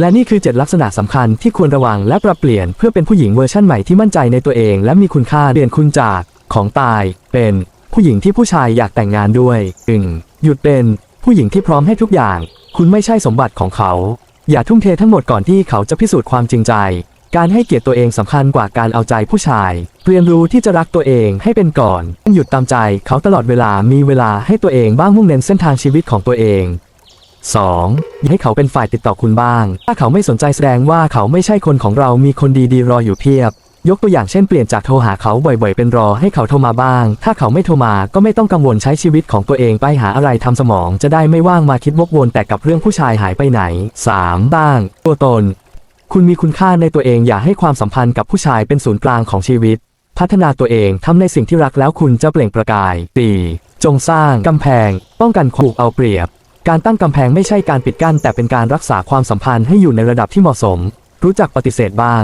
และนี่คือ 7 ลักษณะสำคัญที่ควรระวังและปรับเปลี่ยนเพื่อเป็นผู้หญิงเวอร์ชั่นใหม่ที่มั่นใจในตัวเอง และมีคุณค่าเปลี่ยนคุณจากของตาย เป็นผู้หญิงที่ผู้ชายอยากแต่งงานด้วยอึงหยุดเป็นผู้หญิงที่พร้อมให้ทุกอย่าง คุณไม่ใช่สมบัติของเขา อย่าทุ่มเททั้งหมดก่อนที่เขาจะพิสูจน์ความจริงใจ การให้เกียรติตัวเองสำคัญกว่าการเอาใจผู้ชาย เรียนรู้ที่จะรักตัวเองให้เป็นก่อน หยุดตามใจเขาตลอดเวลามีเวลาให้ตัวเองบ้างมุ่งเน้นเส้นทางชีวิตของตัวเอง 2. อย่าให้เขาเป็นฝ่ายติดต่อคุณบ้าง ถ้าเขาไม่สนใจแสดงว่าเขาไม่ใช่คนของเรามีคนดีๆรออยู่เพียบ ยกตัวอย่างเช่นเปลี่ยนจากโทรหาเขาบ่อยๆ เป็นรอให้เขาโทรมาบ้าง ถ้าเขาไม่โทรมาก็ไม่ต้องกังวลใช้ชีวิตของตัวเองไปหาอะไรทำสมองจะได้ไม่ว่างมาคิดวกวนแต่กับเรื่องผู้ชายหายไปไหน 3. บ้าง ตัวตน คุณมีคุณค่าในตัวเองอย่าให้ความสัมพันธ์กับผู้ชายเป็นศูนย์กลางของชีวิต พัฒนาตัวเองทำในสิ่งที่รักแล้วคุณจะเปล่งประกาย 4. จงสร้างกำแพง ป้องกันความถูกเอาเปรียบ การตั้งกำแพงไม่ใช่การปิดกั้นแต่เป็นการรักษาความสัมพันธ์ให้อยู่ในระดับที่เหมาะสม รู้จักปฏิเสธบ้าง